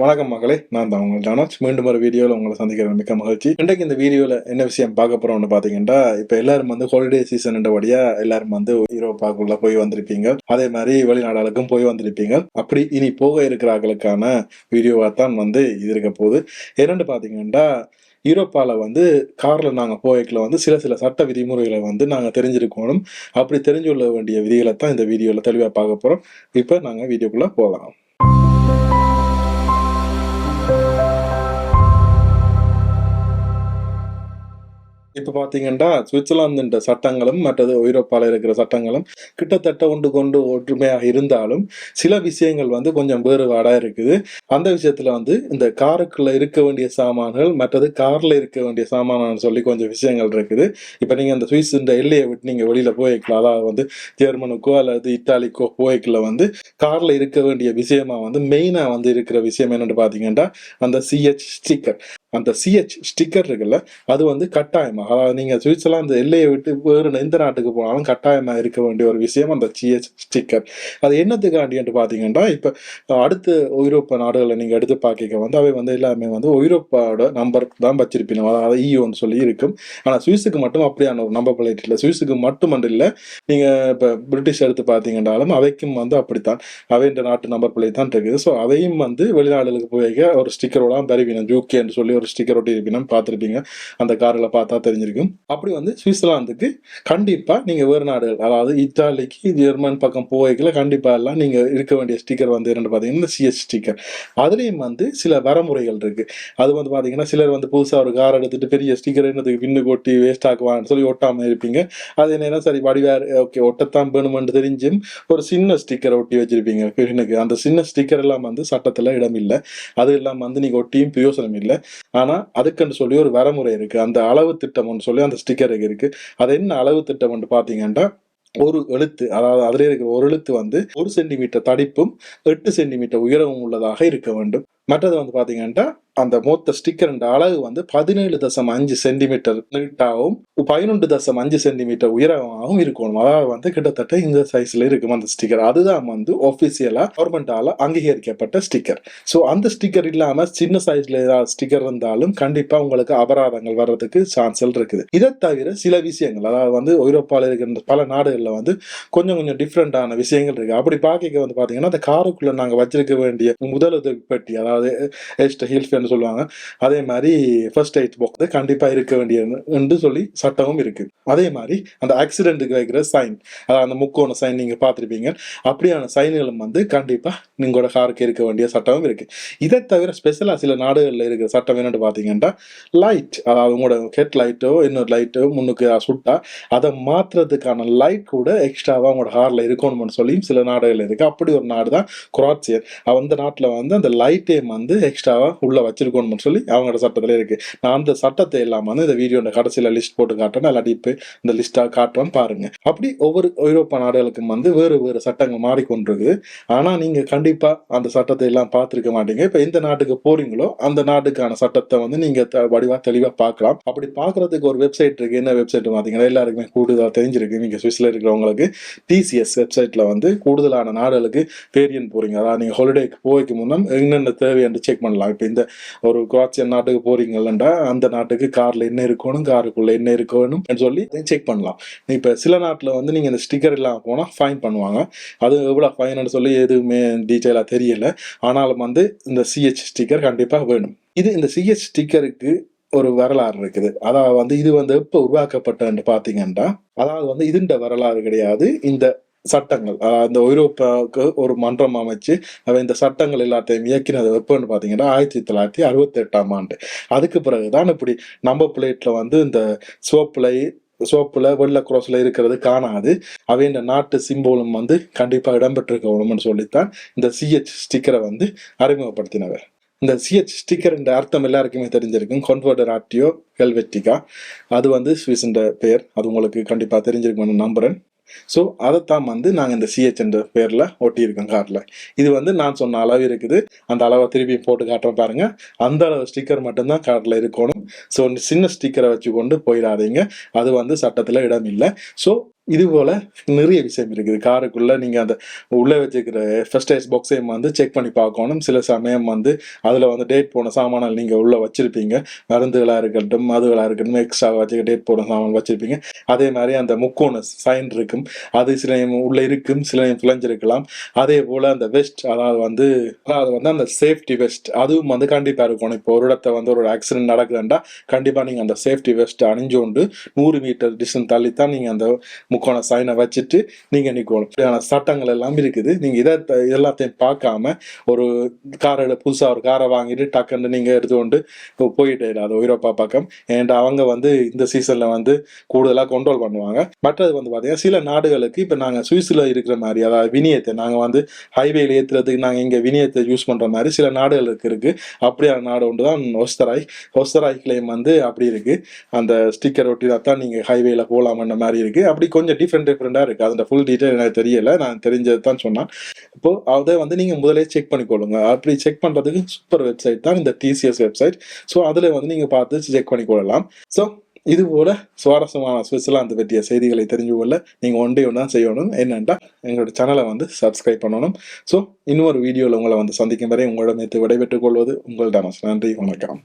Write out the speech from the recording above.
வணக்கம் மகளே நான் தான் உங்கள் ஜானோஜ் மீண்டும் ஒரு வீடியோவில் உங்களை சந்திக்கிற மிக்க மகிழ்ச்சி. இன்றைக்கு இந்த வீடியோவில் என்ன விஷயம் பார்க்க போகிறோம்னு பார்த்தீங்கன்னா இப்போ எல்லாரும் வந்து ஹாலிடே சீசன்ன்றபடியாக எல்லாரும் வந்து யூரோப்பாக்குள்ள போய் வந்திருப்பீங்க. அதே மாதிரி வெளிநாடுகளுக்கும் போய் வந்திருப்பீங்க. அப்படி இனி போக இருக்கிறார்களுக்கான வீடியோவாக தான் வந்து இது இருக்க போகுது. என்னென்னு பார்த்தீங்கன்னா யூரோப்பாவில் வந்து காரில் நாங்கள் போய்க்கில் வந்து சில சில சட்ட விதிமுறைகளை வந்து நாங்கள் தெரிஞ்சிருக்கணும். அப்படி தெரிஞ்சு கொள்ள வேண்டிய விதிகளை தான் இந்த வீடியோவில் தெளிவாக பார்க்க போகிறோம் இப்போ நாங்கள் வீடியோக்குள்ளே போகலாம். இப்போ பார்த்தீங்கன்னா சுவிட்சர்லாந்துன்ற சட்டங்களும் மற்றது ஐரோப்பாவில் இருக்கிற சட்டங்களும் கிட்டத்தட்ட ஒன்று கொண்டு ஒற்றுமையாக இருந்தாலும் சில விஷயங்கள் வந்து கொஞ்சம் வேறுபாடாக இருக்குது. அந்த விஷயத்தில் வந்து இந்த காருக்குள்ள இருக்க வேண்டிய சாமான்கள் மற்றது காரில் இருக்க வேண்டிய சாமான் சொல்லி கொஞ்சம் விஷயங்கள் இருக்குது. இப்போ நீங்கள் அந்த சுவிஸ் இந்த எல்லையை விட்டு நீங்கள் வெளியில் போய்க்கலாம். அதாவது வந்து ஜெர்மனுக்கோ அல்லது இத்தாலிக்கோ போய்க்கல வந்து காரில் இருக்க வேண்டிய விஷயமா வந்து மெயினாக வந்து இருக்கிற விஷயம் என்னென்னு பார்த்தீங்கன்னா அந்த சிஹெச் ஸ்டிக்கர் அந்த சிஹெச் ஸ்டிக்கர் இருக்குல்ல அது வந்து கட்டாயமாக அதாவது நீங்கள் சுவிட்சர்லாந்து எல்லையை விட்டு வேறு எந்த நாட்டுக்கு போனாலும் கட்டாயமாக இருக்க வேண்டிய ஒரு விஷயம் அந்த சிஹெச் ஸ்டிக்கர் அது என்னத்துக்காண்டின்ட்டு பார்த்தீங்கன்னா இப்போ அடுத்து ஐரோப்பா நாடுகளை நீங்கள் எடுத்து பார்க்க வந்து அவை வந்து எல்லாமே வந்து ஐரோப்பாவோட நம்பர் தான் வச்சிருப்பீங்க அதாவது ஈயோன்னு சொல்லி இருக்கும். ஆனால் சுவிஸுக்கு மட்டும் அப்படியான ஒரு நம்பர் பிளேட் இல்லை. சுவிஸுக்கு மட்டுமன்று இல்லை. நீங்கள் இப்போ பிரிட்டிஷ் எடுத்து பார்த்தீங்கன்னாலும் அவைக்கும் வந்து அப்படித்தான். அவைன்ற நாட்டு நம்பர் பிளேட் தான் இருக்குது. ஸோ அவையும் வந்து வெளிநாடுகளுக்கு போய் ஒரு ஸ்டிக்கரோட பெறுவீங்க ஜூகேன்னு சொல்லி ஒரு ஸ்டிக்கர் ஒட்டி இருப்பீங்க பார்த்துருப்பீங்க. அந்த காரில் பார்த்தா தெரிஞ்சிருக்கும். அப்படி வந்து சுவிட்சர்லாந்துக்கு கண்டிப்பாக நீங்கள் வேறு நாடுகள் அதாவது இத்தாலிக்கு ஜெர்மன் பக்கம் போய்க்கல கண்டிப்பாக எல்லாம் நீங்கள் இருக்க வேண்டிய ஸ்டிக்கர் வந்து என்னென்னு பார்த்தீங்கன்னா சிஎஸ் ஸ்டிக்கர் அதுலேயும் வந்து சில வரமுறைகள் இருக்குது அது வந்து பார்த்தீங்கன்னா சிலர் வந்து புதுசாக ஒரு கார் எடுத்துட்டு பெரிய ஸ்டிக்கர் என்னதுக்கு பின்னு கொட்டி வேஸ்ட் ஆக்குவான்னு சொல்லி ஒட்டாமல் இருப்பீங்க. அது என்ன சரி வடிவார் ஓகே ஒட்டத்தான் வேணுமென்று தெரிஞ்சும் ஒரு சின்ன ஸ்டிக்கரை ஒட்டி வச்சிருப்பீங்க. பின்னுக்கு அந்த சின்ன ஸ்டிக்கர் எல்லாம் வந்து சட்டத்தில் இடம் இல்லை அது எல்லாம் வந்து நீங்கள் ஒட்டியும் பிரயோசனம் இல்லை. ஆனால் அதுக்குன்னு சொல்லி ஒரு வரமுறை இருக்கு. அந்த அளவு திட்டம்னு சொல்லி அந்த ஸ்டிக்கர் இருக்கு அது என்ன அளவு திட்டம்னு பார்த்தீங்கன்னா ஒரு எழுத்து அதாவது அதில் இருக்கிற ஒரு எழுத்து வந்து ஒரு சென்டிமீட்டர் தடிப்பும் எட்டு சென்டிமீட்டர் உயரமும் உள்ளதாக இருக்க வேண்டும். மற்றது வந்து பார்த்தீங்கன்னா அந்த மொத்த ஸ்டிக்கர் அளவு வந்து பதினேழு தசம் அஞ்சு சென்டிமீட்டர் நீட்டாகவும் பதினொன்று தசம் அஞ்சு சென்டிமீட்டர் உயரமாகவும் இருக்கணும் அதாவது வந்து கிட்டத்தட்ட இந்த சைஸ்ல இருக்கும் அந்த ஸ்டிக்கர் அதுதான் வந்து ஒபிசியலா கவர்மெண்டால அங்கீகரிக்கப்பட்ட ஸ்டிக்கர் ஸோ அந்த ஸ்டிக்கர் இல்லாம சின்ன சைஸ்ல ஏதாவது ஸ்டிக்கர் இருந்தாலும் கண்டிப்பா உங்களுக்கு அபராதங்கள் வர்றதுக்கு சான்சல் இருக்குது இதை தவிர சில விஷயங்கள் அதாவது வந்து ஐரோப்பாவில் இருக்கின்ற பல நாடுகளில் வந்து கொஞ்சம் கொஞ்சம் டிஃப்ரெண்டான விஷயங்கள் இருக்கு அப்படி பார்க்க வந்து பாத்தீங்கன்னா அந்த காருக்குள்ள நாங்கள் வச்சிருக்க வேண்டிய முதலுதவி பெட்டி அதாவது எக்ஸ்ட்ரா அப்படின்னு சொல்லுவாங்க. அதே மாதிரி ஃபர்ஸ்ட் எய்ட் பாக்ஸ் கண்டிப்பா இருக்க வேண்டியது என்று சொல்லி சட்டமும் இருக்கு. அதே மாதிரி அந்த ஆக்சிடென்ட்டுக்கு வைக்கிற சைன் அதாவது அந்த முக்கோண சைன் நீங்க பார்த்துருப்பீங்க. அப்படியான சைன்களும் வந்து கண்டிப்பா நீங்களோட காருக்கு இருக்க வேண்டிய சட்டமும் இருக்கு. இதை தவிர ஸ்பெஷலாக சில நாடுகளில் இருக்கிற சட்டம் என்னன்னு பார்த்தீங்கன்னா லைட் அதாவது உங்களோட ஹெட் லைட்டோ இன்னொரு லைட்டோ முன்னுக்கு சுட்டா அதை மாத்துறதுக்கான லைட் கூட எக்ஸ்ட்ராவா உங்களோட கார்ல இருக்கணும்னு சொல்லி சில நாடுகள் இருக்கு. அப்படி ஒரு நாடு தான் குரோட்சியர் அந்த நாட்டில் வந்து அந்த லைட்டே வந்து எக்ஸ்ட்ராவா உள்ள வச்சிருக்கணும்னு சொல்லி அவங்களோட சட்டத்துல இருக்கு. நான் அந்த சட்டத்தை இல்லாமல் வந்து இந்த வீடியோட கடைசியில் லிஸ்ட் போட்டு காட்டுறேன் இல்லாட்டி இப்போ இந்த லிஸ்ட்டாக காட்டுறேன் பாருங்கள் அப்படி ஒவ்வொரு ஐரோப்பா நாடுகளுக்கும் வந்து வேறு வேறு சட்டங்கள் மாறிக்கொண்டிருக்கு. ஆனால் நீங்கள் கண்டிப்பாக அந்த சட்டத்தை எல்லாம் பார்த்துருக்க மாட்டீங்க. இப்போ எந்த நாட்டுக்கு போறீங்களோ அந்த நாட்டுக்கான சட்டத்தை வந்து நீங்கள் த- தெளிவாக பார்க்கலாம். அப்படி பார்க்கறதுக்கு ஒரு வெப்சைட் இருக்குது என்ன வெப்சைட் பார்த்தீங்கன்னா எல்லாருக்குமே கூடுதலாக தெரிஞ்சிருக்கு. நீங்கள் சுவிஸில் இருக்கிறவங்களுக்கு டிசிஎஸ் வெப்சைட்டில் வந்து கூடுதலான நாடுகளுக்கு வேரியன்ட் போகிறீங்க அதாவது நீங்கள் ஹாலிடேக்கு போய்க்கு முன்னம் என்னென்ன தேவை என்று செக் பண்ணலாம். இப்போ இந்த ஒரு குரோச்சியன் நாட்டுக்கு போறீங்களா அந்த நாட்டுக்கு கார்ல என்ன இருக்கணும் காருக்குள்ள என்ன இருக்கணும் சொல்லி செக் பண்ணலாம். இப்ப சில நாட்டுல வந்து நீங்க இந்த ஸ்டிக்கர் இல்லாமல் போனா ஃபைன் பண்ணுவாங்க. அது எவ்வளவு ஃபைன் சொல்லி எதுவுமே டீட்டெயிலா தெரியல. ஆனாலும் வந்து இந்த சிஹெச் ஸ்டிக்கர் கண்டிப்பா வேணும். இது இந்த சிஹெச் ஸ்டிக்கருக்கு ஒரு வரலாறு இருக்குது. அதாவது வந்து இது வந்து எப்போ உருவாக்கப்பட்டன்னு பார்த்தீங்கன்னா அதாவது வந்து இதுண்ட வரலாறு கிடையாது. இந்த சட்டங்கள் அந்த இந்த ஐரோப்பாவுக்கு ஒரு மன்றம் அமைச்சு அவன் இந்த சட்டங்கள் எல்லாத்தையும் இயக்கினது எப்போன்னு பார்த்தீங்கன்னா ஆயிரத்தி தொள்ளாயிரத்தி அறுபத்தி எட்டாம் ஆண்டு. அதுக்கு பிறகுதான் இப்படி நம்ம பிளேட்ல வந்து இந்த சோப்புலை சோப்புல வெள்ளை குரோஸ்ல இருக்கிறது காணாது. அவை இந்த நாட்டு சிம்போலும் வந்து கண்டிப்பா இடம்பெற்றிருக்கணும்னு சொல்லித்தான் இந்த சிஹெச் ஸ்டிக்கரை வந்து அறிமுகப்படுத்தினவர். இந்த சிஹெச் ஸ்டிக்கர் என்ற அர்த்தம் எல்லாருக்குமே தெரிஞ்சிருக்கும். கொன்வர்டர் ஆட்டியோ ஹெல்வெட்டிகா அது வந்து ஸ்விஸ்ன்ற பெயர். அது உங்களுக்கு கண்டிப்பா தெரிஞ்சிருக்கும்னு நம்புறேன். ஸோ அதைத்தான் வந்து நாங்கள் இந்த சிஹெச் என்ற பேரில் ஒட்டியிருக்கோம் காரில். இது வந்து நான் சொன்ன அளவு இருக்குது. அந்த அளவை திருப்பி போட்டு காட்டுறேன் பாருங்க. அந்த அளவு ஸ்டிக்கர் மட்டும்தான் காரில் இருக்கணும். ஸோ சின்ன ஸ்டிக்கரை வச்சு கொண்டு போயிடாதீங்க. அது வந்து சட்டத்தில் இடம் இல்லை. ஸோ இது போல நிறைய விஷயம் இருக்குது. காருக்குள்ள நீங்க அந்த உள்ளே வச்சிருக்கிற ஃபர்ஸ்ட் ஐஸ் பாக்ஸையும் வந்து செக் பண்ணி பார்க்கணும். சில சமயம் வந்து அதுல வந்து டேட் போன சாமான்கள் நீங்க உள்ள வச்சிருப்பீங்க. மருந்துகளா இருக்கட்டும் மதுகளா இருக்கட்டும் எக்ஸ்ட்ரா வச்சு டேட் போன சாமான் வச்சிருப்பீங்க. அதே மாதிரி அந்த முக்கோண சைன் இருக்கும். அது சில உள்ளே உள்ள இருக்கும் சில பிழைஞ்சிருக்கலாம் துளைஞ்சிருக்கலாம். அதே போல அந்த வெஸ்ட் அதாவது வந்து அதாவது வந்து அந்த சேஃப்டி வெஸ்ட் அதுவும் வந்து கண்டிப்பா இருக்கணும் இப்போ ஒரு இடத்த வந்து ஒரு ஆக்சிடென்ட் நடக்குதுண்டா கண்டிப்பா நீங்க அந்த சேஃப்டி வெஸ்ட் அணிஞ்சோண்டு நூறு மீட்டர் டிஸ்டன்ஸ் தள்ளி தான் நீங்க அந்த முக்கோண சைனை வச்சுட்டு நீங்க நிக்கணும். இப்படியான சட்டங்கள் எல்லாம் இருக்குது. நீங்க இதை எல்லாத்தையும் பார்க்காம ஒரு காரை புதுசா ஒரு காரை வாங்கிட்டு டக்குன்னு நீங்க எடுத்துக்கொண்டு போயிட்டு போயிட்டே அது ஐரோப்பா பக்கம். ஏன்டா அவங்க வந்து இந்த சீசன்ல வந்து கூடுதலா கண்ட்ரோல் பண்ணுவாங்க. மற்றது வந்து பாத்தீங்கன்னா சில நாடுகளுக்கு இப்ப நாங்க சுவிஸ்ல இருக்கிற மாதிரி அதாவது வினியத்தை நாங்க வந்து ஹைவேல ஏத்துறதுக்கு நாங்க இங்க வினியத்தை யூஸ் பண்ற மாதிரி சில நாடுகளுக்கு இருக்கு அப்படியான நாடு ஒன்று தான் ஒஸ்தராய் கிளைம் வந்து அப்படி இருக்கு. அந்த ஸ்டிக்கர் ஒட்டி தான் நீங்க ஹைவேல போலாமன்ற மாதிரி இருக்கு. அப்படி கொஞ்சம் கொஞ்சம் டிஃப்ரெண்ட் டிஃப்ரெண்டாக இருக்குது அதோட ஃபுல் டீட்டெயில் எனக்கு தெரியல. நான் தெரிஞ்சது தான் சொன்னேன். இப்போ அதை வந்து நீங்கள் முதலே செக் பண்ணிக்கொள்ளுங்க அப்படி செக் பண்ணுறதுக்கு சூப்பர் வெப்சைட் தான் இந்த டிசிஎஸ் வெப்சைட் ஸோ அதில் வந்து நீங்கள் பார்த்து செக் பண்ணிக்கொள்ளலாம் ஸோ இது போல சுவாரஸ்யமான சுவிட்சர்லாந்து பற்றிய செய்திகளை தெரிஞ்சு கொள்ள நீங்கள் ஒன்றே டே ஒன்றா செய்யணும். என்னன்னா எங்களோட சேனலை வந்து சப்ஸ்கிரைப் பண்ணணும். ஸோ இன்னொரு வீடியோவில் உங்களை வந்து சந்திக்கும் வரை உங்களிடமிருந்து விடைபெற்றுக் கொள்வது உங்களிடம் நன்றி வணக்கம்.